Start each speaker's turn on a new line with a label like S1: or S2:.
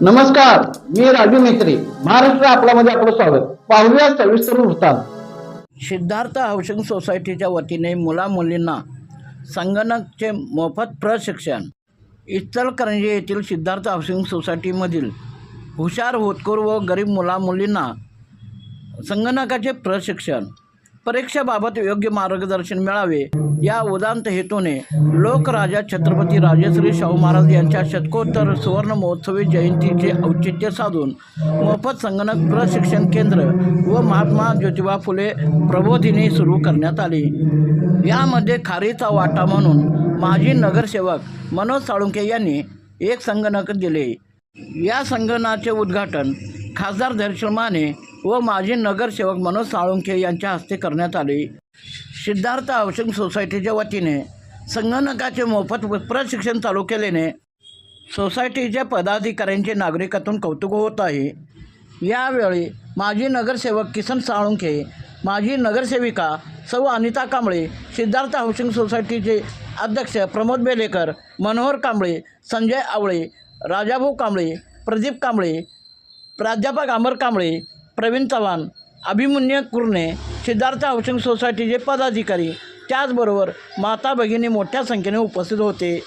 S1: नमस्कार मी राजू मेत्री महाराष्ट्र आपल्यामध्ये आपलं स्वागत. पाहूया सविस्तर वृत्तांत. सिद्धार्थ हाऊसिंग सोसायटीच्या वतीने मुला मुलींना संगणकचे मोफत प्रशिक्षण. इचलकरंजी येथील सिद्धार्थ हाऊसिंग सोसायटीमधील हुशार होतकरू व गरीब मुला मुलींना संगणकाचे प्रशिक्षण. परीक्षेबाबत योग्य मार्गदर्शन मिळावे या उदांत हेतूने लोकराजा छत्रपती राजश्री शाहू महाराज यांच्या शतकोत्तर सुवर्ण महोत्सवी जयंतीचे औचित्य साधून मोफत संगणक प्रशिक्षण केंद्र व महात्मा ज्योतिबा फुले प्रबोधिनी सुरू करण्यात आली. यामध्ये खारीचा वाटा म्हणून माजी नगरसेवक मनोज साळुंके यांनी एक संगणक दिले. या संगणकाचे उद्घाटन खासदार धैर्यशील माने व माजी नगरसेवक मनोज साळुंखे यांच्या हस्ते करण्यात आले. सिद्धार्थ हाऊसिंग सोसायटीच्या वतीने संगणकाचे मोफत प्रशिक्षण चालू केल्याने सोसायटीच्या पदाधिकाऱ्यांचे नागरिकातून कौतुक होत आहे. यावेळी माजी नगरसेवक किसन साळुंखे माजी नगरसेविका सौ अनिता कांबळे सिद्धार्थ हाऊसिंग सोसायटीचे अध्यक्ष प्रमोद बेलेकर मनोहर कांबळे संजय आवळे राजाभाऊ कांबळे प्रदीप कांबळे प्राध्यापक अमर कांबळे प्रवीण चव्हाण अभिमन्यू कुर्णे सिद्धार्थ हाऊसिंग सोसायटीचे पदाधिकारी. त्याचबरोबर माता भगिनी मोठ्या संख्येने उपस्थित होते.